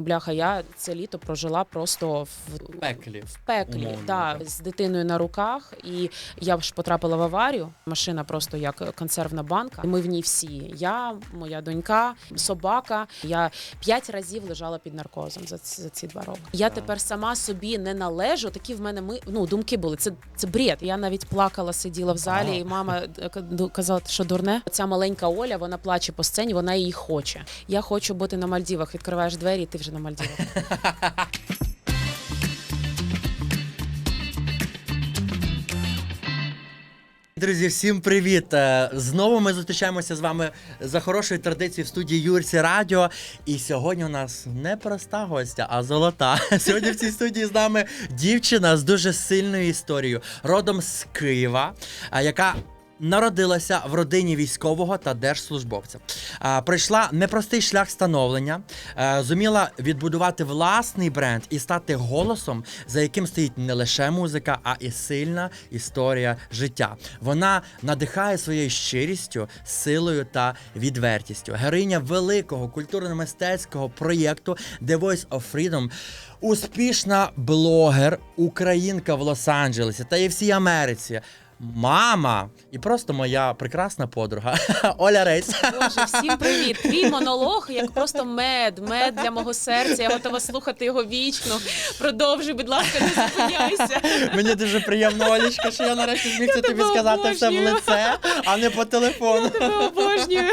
Бляха, я це літо прожила просто в Пеклі. в пеклі, Умовно, да, так. з дитиною на руках, і я ж потрапила в аварію. Машина просто як консервна банка. Ми в ній всі. Я, моя донька, собака. Я п'ять разів лежала під наркозом за, ці- за ці два роки. Я Так. тепер сама собі не належу. Такі в мене ми ну думки були. Це це бред. Я навіть плакала, сиділа в залі, і мама е, казала, що дурне. Ця маленька Оля, вона плаче по сцені, вона її хоче. Я хочу бути на Мальдівах. Відкриваєш двері, і ти вже на Мальдівах. Друзі, всім привіт! Е, Знову ми зустрічаємося з вами за хорошою традицією в студії Юрсі Радіо. І сьогодні у нас не проста гостя, а золота. Сьогодні в цій студії з нами дівчина з дуже сильною історією, родом з Києва, яка. Народилася в родині військового та держслужбовця. А, Пройшла непростий шлях становлення, зуміла відбудувати власний бренд і стати голосом, за яким стоїть не лише музика, а і сильна історія життя. Вона надихає своєю щирістю, силою та відвертістю. Героїня великого культурно-мистецького проєкту The Voice of Freedom. Успішна блогер, українка в Лос-Анджелесі та і всій Америці. Мама і просто моя прекрасна подруга Оля Рейс. Боже, всім привіт! Твій монолог як просто мед, мед для мого серця. Я готова слухати його вічно. Продовжуй, будь ласка, не зупиняйся. Мені дуже приємно, Олічка, що я нарешті зміг це тобі сказати все в лице, а не по телефону. Тебе обожнюю.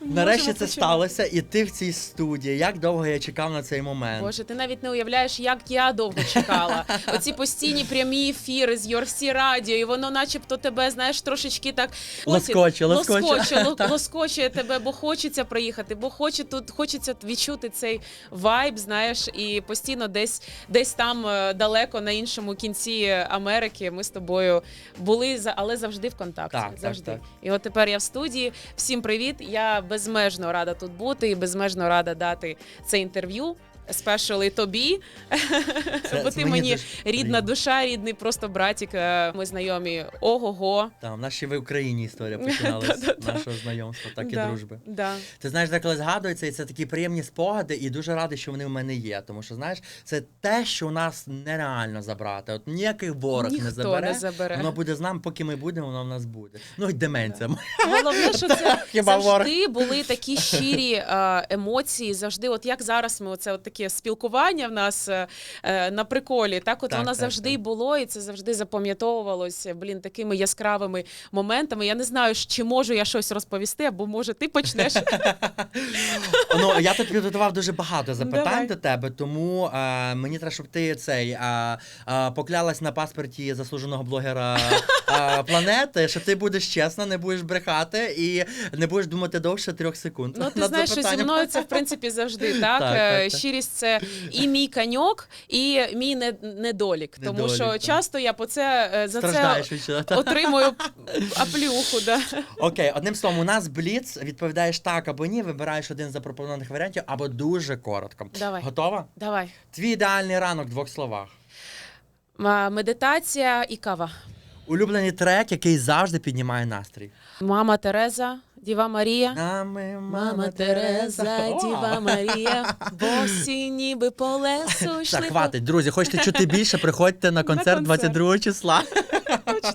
Нарешті це сталося, і ти в цій студії. Як довго я чекав на цей момент? Боже, ти навіть не уявляєш, як я довго чекала. Оці постійні прямі ефіри з Йорсі Радіо, воно, начебто, тебе, знаєш, трошечки так Лоскоче, лоскоче. лоскоче, лоскоче тебе, бо хочеться приїхати, бо хоче тут хочеться відчути цей вайб, знаєш, і постійно десь десь там е, далеко на іншому кінці Америки. Ми з тобою були але завжди в контакті. Так, так, завжди. так. І от тепер я в студії. Всім привіт! Я безмежно рада тут бути і безмежно рада дати це інтерв'ю. Especially тобі, Це- бо це ти мені мені рідна душа, рідний просто братік. Е, Ми знайомі ого-го. Там, в нас ще в Україні історія починалась Да-да-да. нашого знайомства, так і дружби. Да. Ти знаєш, деколи згадується, і це такі приємні спогади, і дуже радий, що вони в мене є. Тому що знаєш, це те, що у нас нереально забрати. От ніяких ворог не забере. не забере. Воно буде з нами, поки ми будемо, воно в нас буде. Ну і деменція. Головне, що це завжди були такі щирі е, емоції. Завжди, от як зараз ми оце от таке спілкування в нас е, е, на приколі. Так, от Так, воно так, завжди так. було, і це завжди запам'ятовувалося. Блін, такими яскравими моментами. Я не знаю, чи можу я щось розповісти, або може ти почнеш. Ну я тут підготував дуже багато запитань Давай. до тебе, тому е, мені треба, щоб ти цей е, е, поклялась на паспорті заслуженого блогера е, планети, що ти будеш чесна, не будеш брехати і не будеш думати довше трьох секунд. Ну, ти знаєш, що зі мною це в принципі завжди так. Так, так, так. Щирість це і мій каньок, і мій не- недолік. Тому Недолік, що так. часто я по це е, за Страждаєш це чого. отримую аплюху. Да. Окей, одним словом, у нас бліц, відповідаєш так або ні, вибираєш один з запропонованих варіантів або дуже коротко. Давай. Готова? Давай. Твій ідеальний ранок в двох словах. Медитація і кава. Улюблений трек, який завжди піднімає настрій. Мама Тереза, Діва Марія. Нами, Мама Тереза, О! Діва Марія, босі ніби по лесу йшли. Так, хватить, друзі, хочете чути більше, приходьте на концерт концерт. 22 числа.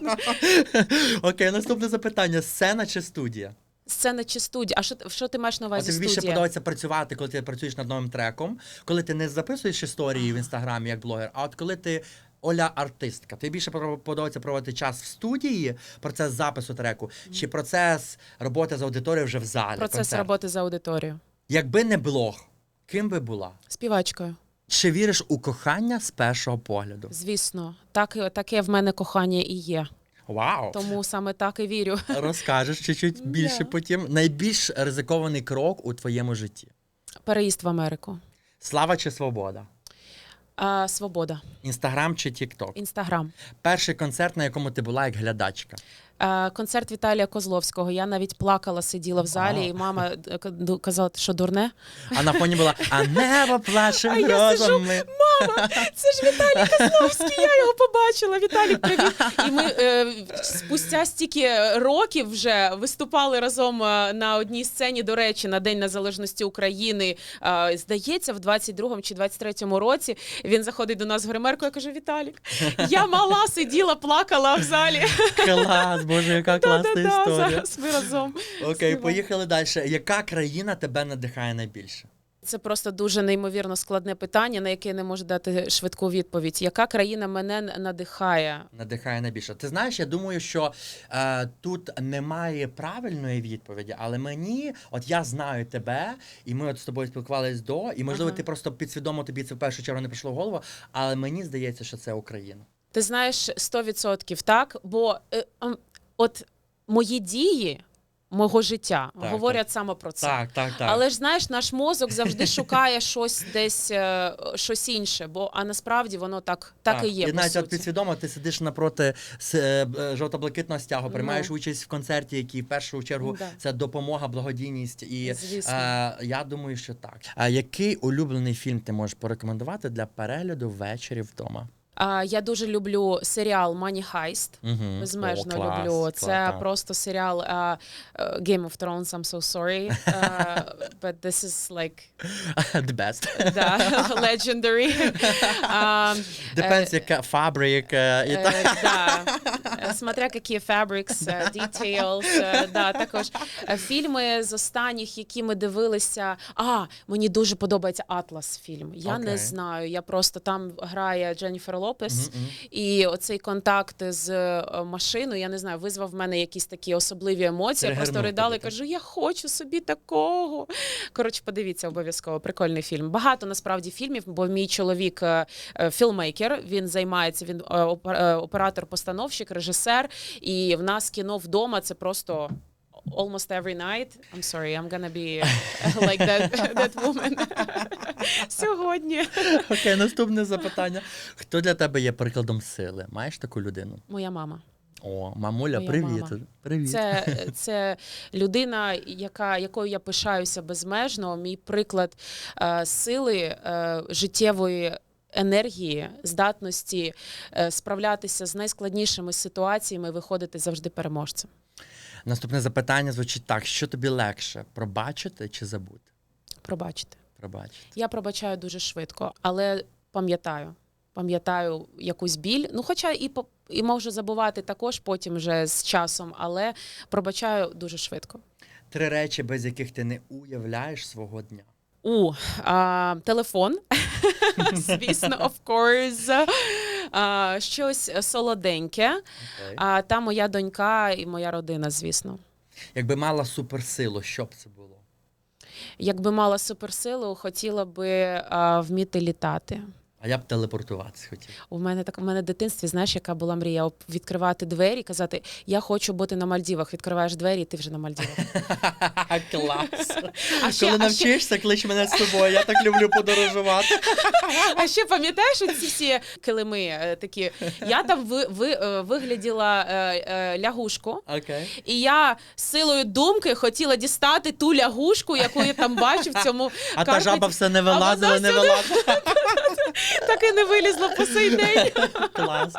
Окей, наступне запитання: сцена чи студія? Сцена чи студія? А що, що ти маєш на увазі? тобі більше студія? подобається працювати, коли ти працюєш над новим треком, коли ти не записуєш історії в інстаграмі як блогер, а от коли ти. Оля артистка. Тобі більше подобається проводити час в студії, процес запису треку, чи процес роботи з аудиторією вже в залі? Процес концерт? роботи за аудиторію. Якби не блог, ким би була? Співачкою. Чи віриш у кохання з першого погляду? Звісно, так, таке в мене кохання і є. Вау! Тому саме так і вірю. Розкажеш чуть-чуть більше Да. потім. Найбільш ризикований крок у твоєму житті. Переїзд в Америку. Слава чи свобода? А, свобода. Інстаграм чи Тікток? Інстаграм. Перший концерт, на якому ти була як глядачка. А, концерт Віталія Козловського. Я навіть плакала, сиділа в залі, і мама е, казала, що дурне. А на фоні була А небо плаче А я сижу, мама, це ж Віталій Козловський, я його побачила. Віталік, привіт. І ми е, спустя стільки років вже виступали разом е, на одній сцені, до речі, на День Незалежності України. Е, здається, в 22-му чи 23-му році він заходить до нас в гримерку. Я кажу: Віталік, я мала сиділа, плакала в залі. Клас, боже, яка класна історія. Зараз ми разом. Окей, поїхали далі. Яка країна тебе надихає найбільше? Це просто дуже неймовірно складне питання, на яке я не можу дати швидку відповідь. Яка країна мене надихає? Надихає найбільше. Ти знаєш, я думаю, що е, тут немає правильної відповіді, але мені, от я знаю тебе, і ми от з тобою спілкувались до, і можливо, Ага. ти просто підсвідомо тобі це в першу чергу не прийшло в голову, але мені здається, що це Україна. Ти знаєш 100% так, бо е, ем, от мої дії мого життя Так, говорять саме про це. Так, так, так. Але ж знаєш, наш мозок завжди шукає щось десь е, щось інше, бо а насправді воно так, так, і є. І навіть от підсвідомо, ти сидиш напроти е, е, жовто-блакитного стягу, приймаєш Ну. участь в концерті, який в першу чергу Да. це допомога, благодійність. І Звісно. е, я думаю, що так. А який улюблений фільм ти можеш порекомендувати для перегляду ввечері вдома? А, я дуже люблю серіал Money Heist. Угу. Безмежно люблю. Це просто серіал uh, uh, Game of Thrones, I'm so sorry. Uh, but this is like The best. да, legendary. Um, Depends, яка фабрик е, да. Смотря які fabrics, details, да, також фільми з останніх, які ми дивилися. А, мені дуже подобається Атлас фільм. Я Окей. не знаю. Я просто там грає Дженніфер Лопес, Мгм, мгм. і оцей контакт з е, машиною, я не знаю, визвав в мене якісь такі особливі емоції. Я просто ридала і кажу, я хочу собі такого. Коротше, подивіться обов'язково. Прикольний фільм. Багато насправді фільмів, бо мій чоловік е, е, філмейкер. Він займається, він опер- е, оператор-постановщик, режисер. І в нас кіно вдома це просто. Almost every night. I'm sorry, I'm gonna be like that, that woman. Сьогодні. Окей, наступне запитання. Хто для тебе є прикладом сили? Маєш таку людину? Моя мама. О, мамуля, Моя привіт. мама. Привіт. Це, це людина, яка, якою я пишаюся безмежно. Мій приклад е, сили, е, життєвої енергії, здатності е, справлятися з найскладнішими ситуаціями виходити завжди переможцем. Наступне запитання звучить так: що тобі легше пробачити чи забути? Пробачте. Пробачити. Я пробачаю дуже швидко, але пам'ятаю. Пам'ятаю якусь біль. Ну, хоча і по- і можу забувати також потім вже з часом, але пробачаю дуже швидко. Три речі, без яких ти не уявляєш свого дня. У а, телефон, звісно, of course. А, щось солоденьке. Okay. А та моя донька і моя родина, звісно. Якби мала суперсилу, що б це було? Якби мала суперсилу, хотіла би а, вміти літати. А я б телепортуватися хотів. У мене так у мене в дитинстві, знаєш, яка була мрія відкривати двері, казати: Я хочу бути на Мальдівах. Відкриваєш двері, і ти вже на Мальдівах. Клас. А ще, Коли а ще, навчишся, клич мене з собою. Я так люблю подорожувати. а ще пам'ятаєш ці всі килими е, такі? Я там ви, ви, е, вигляділа е, лягушку. Окей. І я силою думки хотіла дістати ту лягушку, яку я там бачу в цьому А та жаба все не вилазила, не- вилазила. Так і не вилізла по сей день. Клас.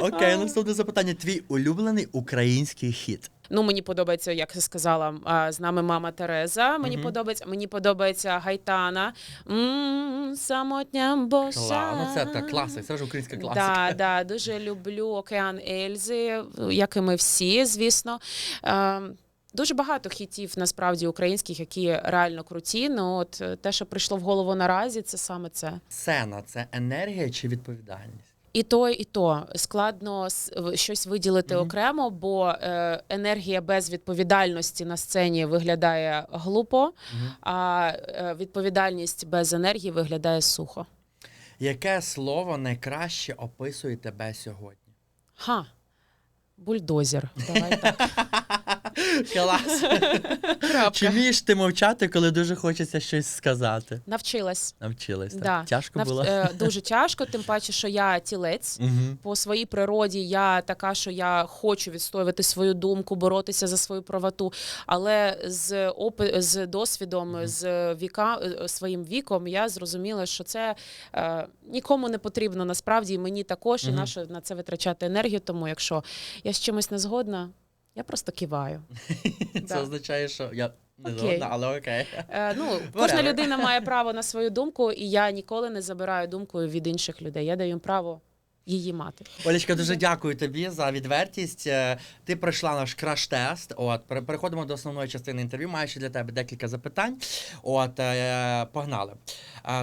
Окей, наступне запитання. Твій улюблений український хіт. Ну, мені подобається, як я сказала, з нами мама Тереза. Мені Мгм. подобається, мені подобається Гайтана. самотня боса. Ну це так, класик, це вже українська класика. Да, да, дуже люблю океан Ельзи, як і ми всі, звісно. Дуже багато хітів насправді українських, які реально круті. Ну от е, те, що прийшло в голову наразі, це саме це. Сцена це енергія чи відповідальність? І то, і то складно щось виділити Мгм. окремо, бо е, енергія без відповідальності на сцені виглядає глупо, Мгм. а е, відповідальність без енергії виглядає сухо. Яке слово найкраще описує тебе сьогодні? Ха. Бульдозер. Давай так. Клас. Чи вмієш ти мовчати, коли дуже хочеться щось сказати? Навчилась. Навчилась, так? Да. Тяжко Нав- було? е, Дуже тяжко, тим паче, що я тілець. Угу. По своїй природі я така, що я хочу відстоювати свою думку, боротися за свою правоту. Але з опи з досвідом, Мгм. з віка е, своїм віком, я зрозуміла, що це е, нікому не потрібно насправді, і мені також, і Мгм. нащо на це витрачати енергію. Тому якщо я з чимось не згодна, я просто киваю. Це означає, що я не згодна, але окей. Е, ну, кожна людина має право на свою думку, і я ніколи не забираю думку від інших людей. Я даю їм право її мати. Олечка, дуже дякую тобі за відвертість. Е, Ти пройшла наш краш-тест. От переходимо до основної частини інтерв'ю. Маю ще для тебе декілька запитань. От е, погнали.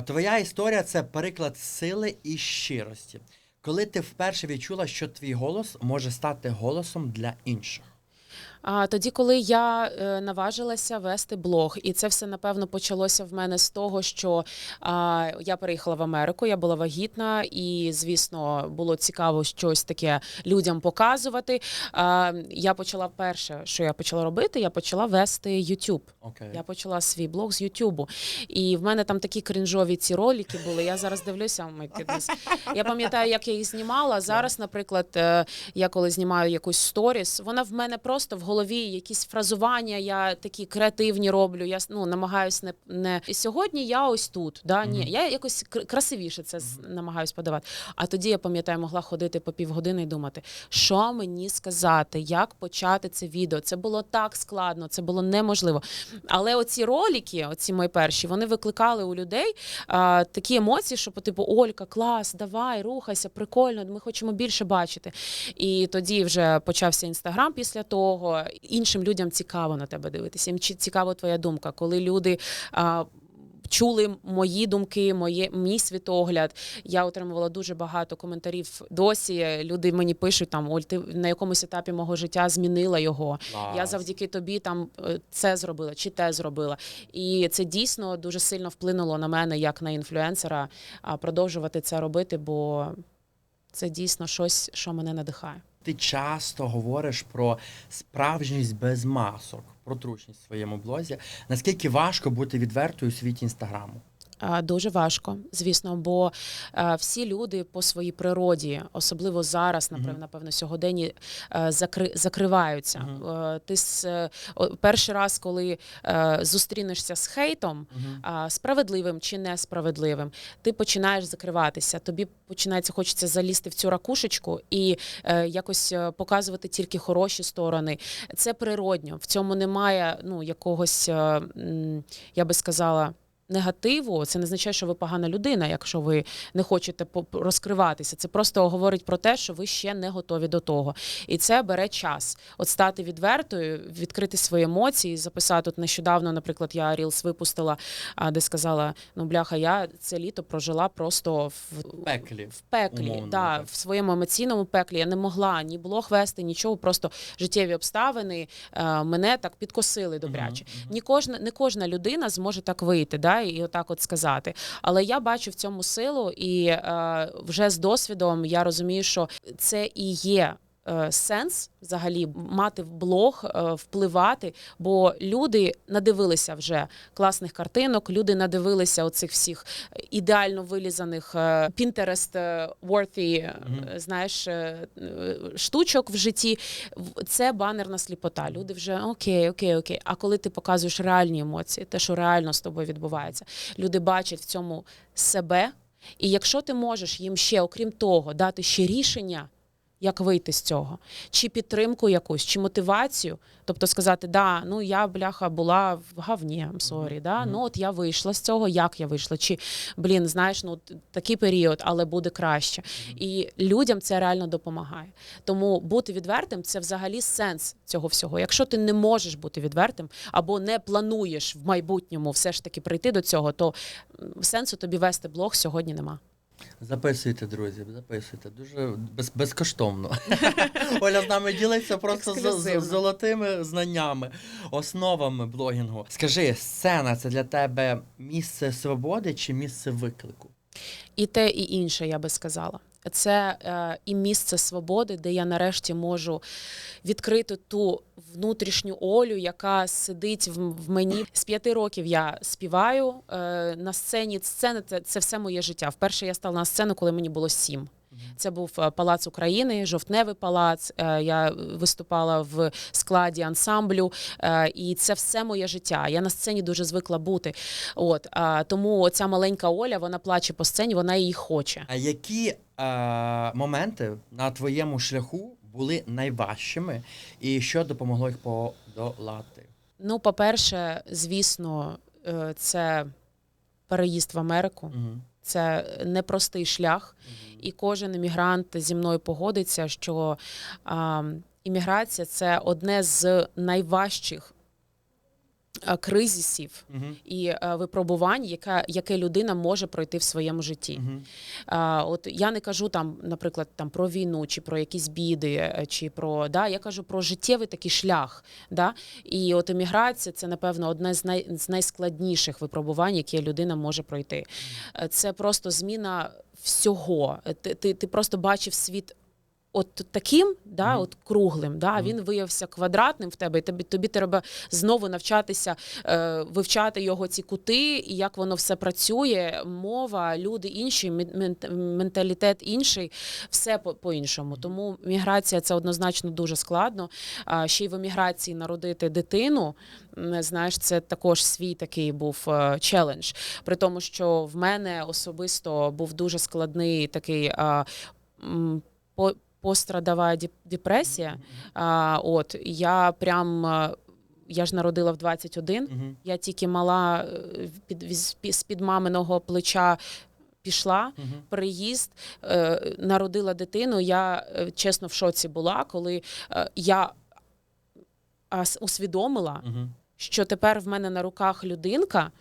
Твоя історія це приклад сили і щирості. Коли ти вперше відчула, що твій голос може стати голосом для інших. А тоді, коли я е, наважилася вести блог, і це все напевно почалося в мене з того, що а, я переїхала в Америку, я була вагітна, і звісно було цікаво щось таке людям показувати. А, я почала перше, що я почала робити, я почала вести YouTube. Окей. Я почала свій блог з Ютубу. І в мене там такі крінжові ці ролики були. Я зараз дивлюся, oh. Я пам'ятаю, як я їх знімала. Зараз, наприклад, е, я коли знімаю якусь сторіс, вона в мене просто в голові якісь фразування, я такі креативні роблю. Я ну, намагаюсь не, не... І сьогодні я ось тут. Да? Ні, я якось красивіше це намагаюсь подавати. А тоді я пам'ятаю, могла ходити по півгодини і думати, що мені сказати, як почати це відео. Це було так складно, це було неможливо. Але оці ролики, оці мої перші, вони викликали у людей а, такі емоції, що по типу Олька, клас, давай, рухайся, прикольно, ми хочемо більше бачити. І тоді вже почався інстаграм після того. Іншим людям цікаво на тебе дивитися. Їм цікава твоя думка, коли люди. А, Чули мої думки, моє мій світогляд. Я отримувала дуже багато коментарів. Досі люди мені пишуть там: Оль, ти на якомусь етапі мого життя змінила його. Я завдяки тобі там е, це зробила чи те зробила. І це дійсно дуже сильно вплинуло на мене як на інфлюенсера продовжувати це робити, бо це дійсно щось, що мене надихає. Ти часто говориш про справжність без масок, про тручність в своєму блозі. Наскільки важко бути відвертою у світі інстаграму? А, Дуже важко, звісно, бо е, всі люди по своїй природі, особливо зараз, напевно, напевно, сьогодні е, закри, закриваються. Мгм. Е, Ти с, е, перший раз, коли е, зустрінешся з хейтом, а, справедливим чи несправедливим, ти починаєш закриватися. Тобі починається хочеться залізти в цю ракушечку і е, якось е, показувати тільки хороші сторони. Це природньо. В цьому немає ну якогось, е, я би сказала. Негативу це не означає, що ви погана людина, якщо ви не хочете розкриватися. Це просто говорить про те, що ви ще не готові до того. І це бере час. От стати відвертою, відкрити свої емоції, записати. От нещодавно, наприклад, я Reels випустила, де сказала: ну бляха, я це літо прожила просто в Пеклі. в пеклі, Умовно, да, так. в своєму емоційному пеклі. Я не могла ні блог вести, нічого, просто життєві обставини мене так підкосили добряче. Мгм, мгм. Ні кожна, не кожна людина зможе так вийти, да, і отак от сказати. Але я бачу в цьому силу, і е, вже з досвідом я розумію, що це і є. Е, Сенс взагалі мати блог, е, впливати, бо люди надивилися вже класних картинок, люди надивилися оцих всіх ідеально вилізаних е, Pinterest worthy, знаєш, штучок в житті. Це банерна сліпота. Люди вже окей, окей, окей. А коли ти показуєш реальні емоції, те, що реально з тобою відбувається, люди бачать в цьому себе. І якщо ти можеш їм ще, окрім того, дати ще рішення. Як вийти з цього, чи підтримку якусь, чи мотивацію, тобто сказати, да, ну я бляха була в I'm sorry, да, ну от я вийшла з цього, як я вийшла, чи блін, знаєш, ну такий період, але буде краще. І людям це реально допомагає. Тому бути відвертим це взагалі сенс цього всього. Якщо ти не можеш бути відвертим або не плануєш в майбутньому все ж таки прийти до цього, то сенсу тобі вести блог сьогодні нема. Записуйте, друзі, записуйте. Дуже без, безкоштовно. Оля з нами ділиться просто з, з- золотими знаннями, основами блогінгу. Скажи, сцена це для тебе місце свободи чи місце виклику? І те, і інше, я би сказала. Це е, і місце свободи, де я нарешті можу відкрити ту внутрішню Олю, яка сидить в, мені. З п'яти років я співаю е, на сцені. Сцена це, це все моє життя. Вперше я стала на сцену, коли мені було сім. Це був е, палац України, жовтневий палац. Е, Я виступала в складі ансамблю, е, і це все моє життя. Я на сцені дуже звикла бути. От тому ця маленька Оля, вона плаче по сцені, вона її хоче. А які е, моменти на твоєму шляху були найважчими, і що допомогло їх подолати? Ну, по-перше, звісно, е, це переїзд в Америку. Угу. Це непростий шлях, і кожен іммігрант зі мною погодиться, що а, імміграція це одне з найважчих кризисів Угу. і а, випробувань, яке, яке людина може пройти в своєму житті. Угу. А, от я не кажу там, наприклад, там про війну чи про якісь біди, е, чи про да, я кажу про життєвий такий шлях. Да? І от еміграція це, напевно, одне з, най, з найскладніших випробувань, які людина може пройти. Е, Це просто зміна всього. Е, Ти, ти, ти просто бачив світ. От таким, да, Мгм. от круглим, да, Мгм. він виявився квадратним в тебе, і тобі, тобі треба знову навчатися е, вивчати його ці кути, і як воно все працює, мова, люди інші, мен- мен- менталітет інший, все по- по-іншому. Тому міграція це однозначно дуже складно. А ще й в еміграції народити дитину, знаєш, це також свій такий був е, челендж. При тому, що в мене особисто був дуже складний такий. а, по- Пострадова депресія. А, от я прям е, я ж народила в 21, Угу. я тільки мала е, під з під маминого плеча пішла. Угу. Приїзд е, народила дитину. Я е, чесно в шоці була, коли е, я а, с- усвідомила, Угу. що тепер в мене на руках людинка,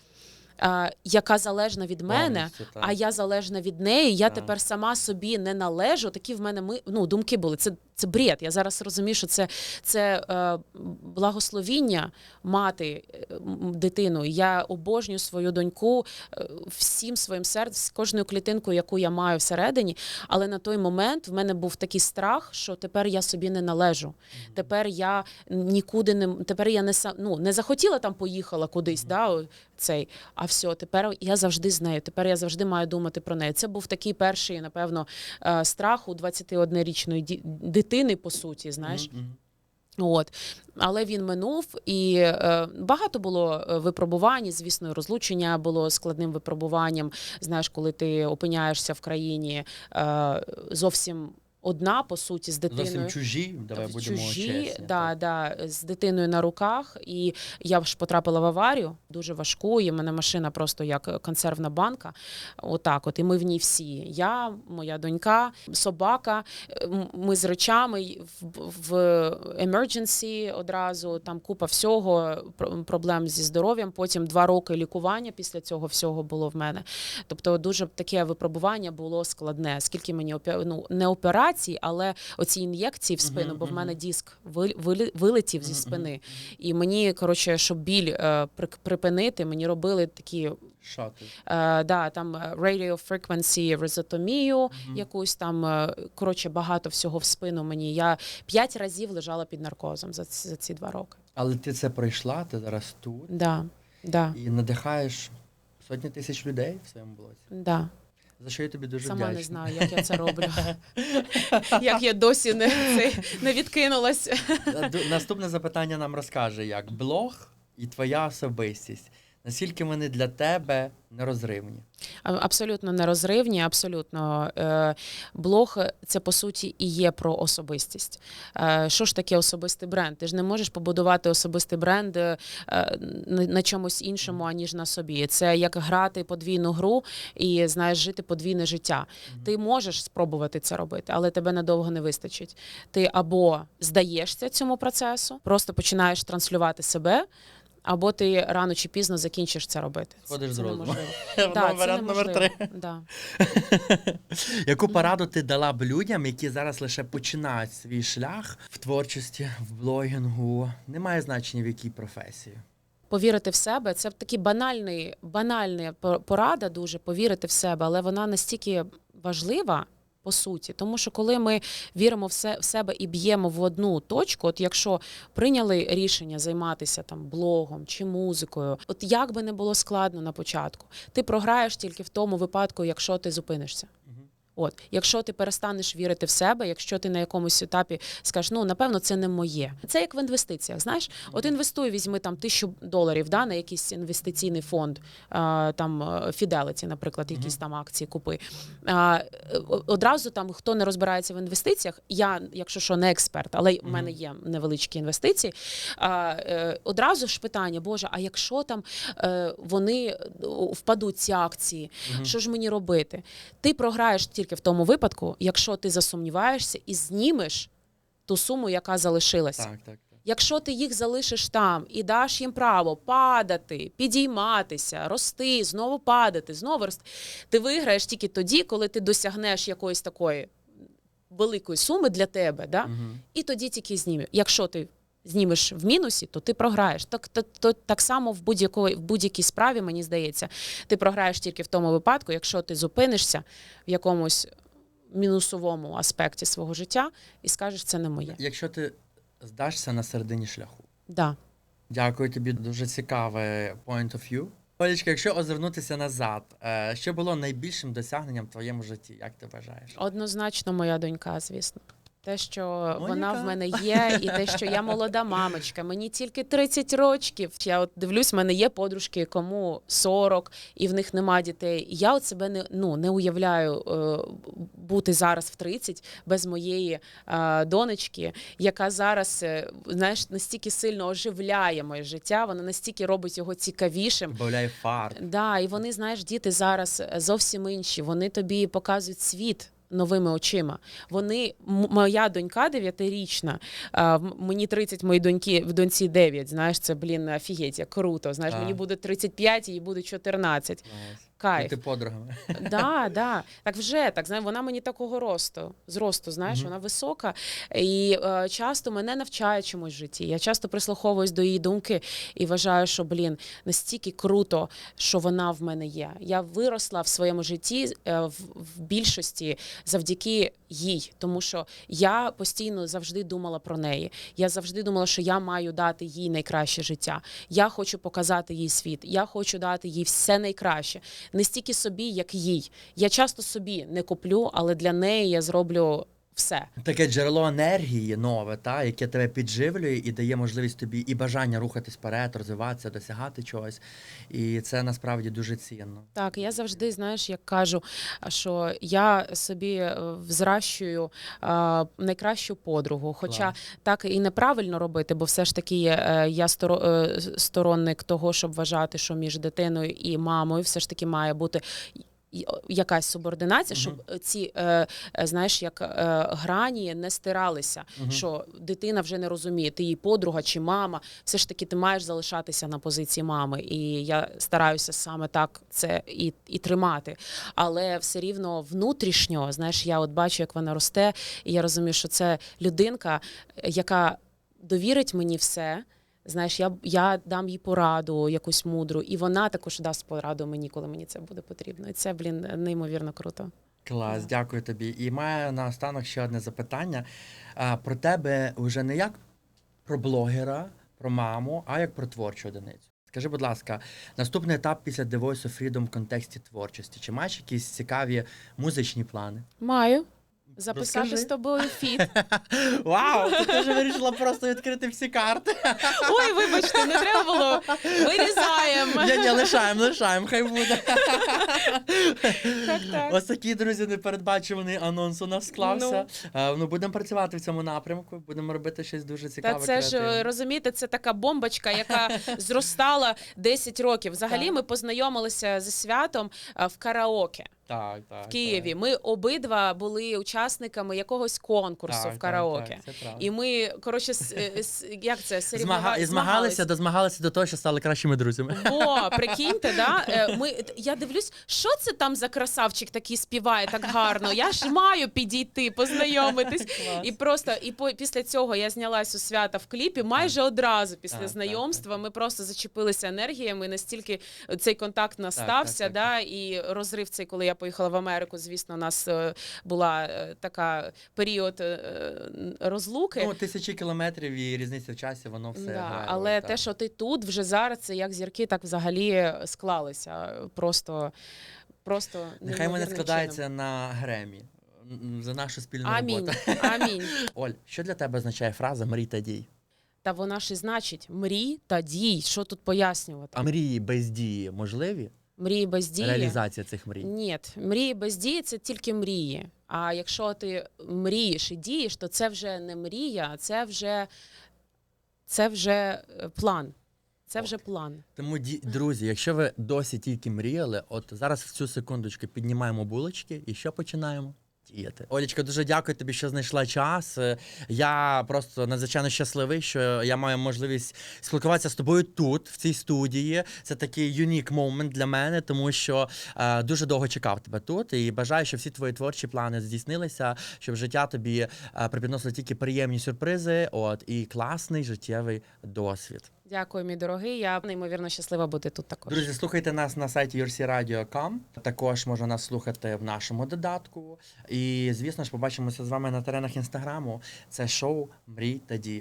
е, яка залежна від мене. А я залежна від неї. Я тепер сама собі не належу. Такі в мене ми ну думки були. Це це бред. Я зараз розумію, що це, це е, благословіння мати е, дитину. Я обожнюю свою доньку е, всім своїм серцем, кожною клітинкою, яку я маю всередині. Але на той момент в мене був такий страх, що тепер я собі не належу. Тепер я нікуди не тепер я не ну, не захотіла там поїхала кудись. Да, цей, а все, тепер я завжди з нею. Тепер я завжди маю думати про неї. Це був такий перший, напевно, е, страх у 21-річної ді- дитини, по суті, знаєш. Мгм. От. Але він минув, і е, багато було е, випробувань. і, Звісно, розлучення було складним випробуванням. Знаєш, коли ти опиняєшся в країні е, зовсім одна, по суті, з дитиною. Зовсім чужі, давай в будемо чужі, чесні. да, так. да, з дитиною на руках. І я ж потрапила в аварію дуже важку. І в мене машина просто як консервна банка. Отак, от і ми в ній всі. Я, моя донька, собака. Ми з речами в, в emergency одразу. Там купа всього, проблем зі здоров'ям. Потім два роки лікування після цього всього було в мене. Тобто, дуже таке випробування було складне. Скільки мені ну, не операцій, але оці ін'єкції в спину, бо в мене диск вил- вилетів зі спини. І мені, коротше, щоб біль е, припинити, мені робили такі. Е, да, там е, radio frequency резотомію, якусь там коротше багато всього в спину мені. Я п'ять разів лежала під наркозом за, ці- за ці два роки. Але ти це пройшла, ти зараз тут Да, да, і надихаєш сотні тисяч людей в своєму блоці. да. За що я тобі дуже Сама вдячний. не знаю, як я це роблю. як я досі не, це, не відкинулась. Наступне запитання нам розкаже, як блог і твоя особистість. Наскільки вони для тебе нерозривні? Абсолютно нерозривні, абсолютно. Е, Блог це по суті і є про особистість. Е, Що ж таке особистий бренд? Ти ж не можеш побудувати особистий бренд е, на чомусь іншому, аніж на собі. Це як грати подвійну гру і знаєш, жити подвійне життя. Ти можеш спробувати це робити, але тебе надовго не вистачить. Ти або здаєшся цьому процесу, просто починаєш транслювати себе. Або ти рано чи пізно закінчиш це робити. Сходиш з розуму. Да, Варіант номер три. Да. Яку пораду ти дала б людям, які зараз лише починають свій шлях в творчості, в блогінгу? Немає значення в якій професії. Повірити в себе це такий банальний, банальна по- порада, дуже повірити в себе, але вона настільки важлива. По суті, тому що коли ми віримо в се- в себе і б'ємо в одну точку, от якщо прийняли рішення займатися там блогом чи музикою, от як би не було складно на початку, ти програєш тільки в тому випадку, якщо ти зупинишся. От, якщо ти перестанеш вірити в себе, якщо ти на якомусь етапі скажеш, ну напевно, це не моє. Це як в інвестиціях. Знаєш, от інвестуй, візьми там тисячу доларів да, на якийсь інвестиційний фонд, а, там е, Fidelity, наприклад, якісь там акції купи. А, одразу там хто не розбирається в інвестиціях, я, якщо що, не експерт, але в мене є невеличкі інвестиції. А, е, одразу ж питання, Боже, а якщо там е, вони впадуть ці акції, що ж мені робити? Ти програєш тільки в тому випадку, якщо ти засумніваєшся і знімеш ту суму, яка залишилася. Так, так. Якщо ти їх залишиш там і даш їм право падати, підійматися, рости, знову падати, знову рости, ти виграєш тільки тоді, коли ти досягнеш якоїсь такої великої суми для тебе, да? Мгм. і тоді тільки знімеш. Якщо ти знімеш в мінусі, то ти програєш. Так, то, то, так само в, будь-якої, в будь-якій справі, мені здається, ти програєш тільки в тому випадку, якщо ти зупинишся в якомусь мінусовому аспекті свого життя і скажеш, це не моє. Якщо ти здашся на середині шляху. Да. Дякую тобі, дуже цікавий point of view. Олечка, якщо озирнутися назад, е, що було найбільшим досягненням в твоєму житті, як ти вважаєш? Однозначно, моя донька, звісно. Те, що вона в мене є, і те, що я молода мамочка, мені тільки 30 років. Я от дивлюсь, в мене є подружки, кому 40, і в них нема дітей. Я от себе не ну не уявляю е, бути зараз в 30 без моєї е, донечки, яка зараз е, знаєш настільки сильно оживляє моє життя. Вона настільки робить його цікавішим. Добавляє фарт. Да, і вони, знаєш, діти зараз зовсім інші. Вони тобі показують світ. Новими очима. Вони, моя донька дев'ятирічна, мені 30, моїй доньки, в доньці 9, знаєш, це, блін, офігеть, як круто. Знаєш, мені буде 35, їй буде 14. Клас. Кайф. Ти подругами. Да, да. Так вже так знаєш, вона мені такого росту, зросту, знаєш, Мгм. вона висока. І е, часто мене навчає чомусь в житті. Я часто прислуховуюсь до її думки і вважаю, що блін, настільки круто, що вона в мене є. Я виросла в своєму житті е, в, в більшості завдяки їй, тому що я постійно завжди думала про неї. Я завжди думала, що я маю дати їй найкраще життя. Я хочу показати їй світ. Я хочу дати їй все найкраще не стільки собі, як їй. Я часто собі не куплю, але для неї я зроблю все. Таке джерело енергії нове, та, яке тебе підживлює і дає можливість тобі і бажання рухатись вперед, розвиватися, досягати чогось. І це насправді дуже цінно. Так, я завжди, знаєш, як кажу, що я собі е, взращую е, найкращу подругу. Хоча Клас. так і неправильно робити, бо все ж таки е, я сторо- сторонник того, щоб вважати, що між дитиною і мамою все ж таки має бути. Якась субординація, щоб ці е, е, знаєш, як е, грані не стиралися, Мгм. що дитина вже не розуміє, ти її подруга чи мама. Все ж таки, ти маєш залишатися на позиції мами. І я стараюся саме так це і, і тримати. Але все рівно внутрішньо, знаєш, я от бачу, як вона росте, і я розумію, що це людинка, яка довірить мені все. Знаєш, я, я дам їй пораду, якусь мудру, і вона також дасть пораду мені, коли мені це буде потрібно. І це, блін, неймовірно круто. Клас, Да. дякую тобі. І маю наостанок ще одне запитання. А, про тебе вже не як про блогера, про маму, а як про творчу одиницю. Скажи, будь ласка, наступний етап після The Voice of Freedom в контексті творчості. Чи маєш якісь цікаві музичні плани? Маю записати Розкажи. з тобою фіт. Вау! Ти вже вирішила просто відкрити всі карти. Ой, вибачте, не треба було. Вирізаємо. Ні, ні, лишаємо, лишаємо, хай буде. Так, так. Ось такий, друзі, непередбачуваний анонс у нас склався. Ну, ну будемо працювати в цьому напрямку, будемо робити щось дуже Та цікаве. це ж креативне. е, розумієте, це така бомбочка, яка зростала 10 років. Взагалі, ми познайомилися зі святом е, в караоке так, так, в Києві. Ми обидва були учасниками якогось конкурсу Так, в караоке. так, це правда. І ми, коротше, с- е, с- як це Змага... змагалися, дозмагалися до того, що стали кращими друзями. О, прикиньте, да? Е, Ми, я дивлюсь, що це там за красавчик такий співає так гарно. Я ж маю підійти, познайомитись. І просто і по, після цього я знялась у свята в кліпі майже одразу після Так, знайомства. так, Ми просто зачепилися енергіями. Настільки цей контакт настався, так, да, і розрив цей, коли я поїхала в Америку. Звісно, у нас е, була е, така період е, розлуки. Ну, тисячі кілометрів і різниця в часі, воно все. Да, грає але роль, те, що ти тут вже зараз, це як зірки, так взагалі склалися. Просто, просто Нехай мене складається на Гремі. За нашу спільну. Амінь. роботу. Амінь. Оль, що для тебе означає фраза мрій та дій? Та вона ж і значить мрій та дій. Що тут пояснювати? А мрії без дії можливі? Мрії без дії. Реалізація цих мрій. Ні, мрії без дії це тільки мрії. А якщо ти мрієш і дієш, то це вже не мрія, а це вже, це вже е, план. Це вже план. Тому, друзі, якщо ви досі тільки мріяли, от зараз в цю секундочку піднімаємо булочки і що починаємо? Діяти. Олічка, дуже дякую тобі, що знайшла час. Е, Я просто надзвичайно щасливий, що я маю можливість спілкуватися з тобою тут, в цій студії. Це такий юнік момент для мене, тому що е, дуже довго чекав тебе тут. І бажаю, щоб всі твої творчі плани здійснилися, щоб життя тобі е, припідносило тільки приємні сюрпризи, от і класний життєвий досвід. Дякую, мій дорогий. Я неймовірно щаслива бути тут також. Друзі, слухайте нас на сайті ursiradio.com. Також можна нас слухати в нашому додатку. І, звісно ж, побачимося з вами на теренах інстаграму. Це шоу Мрій та дій.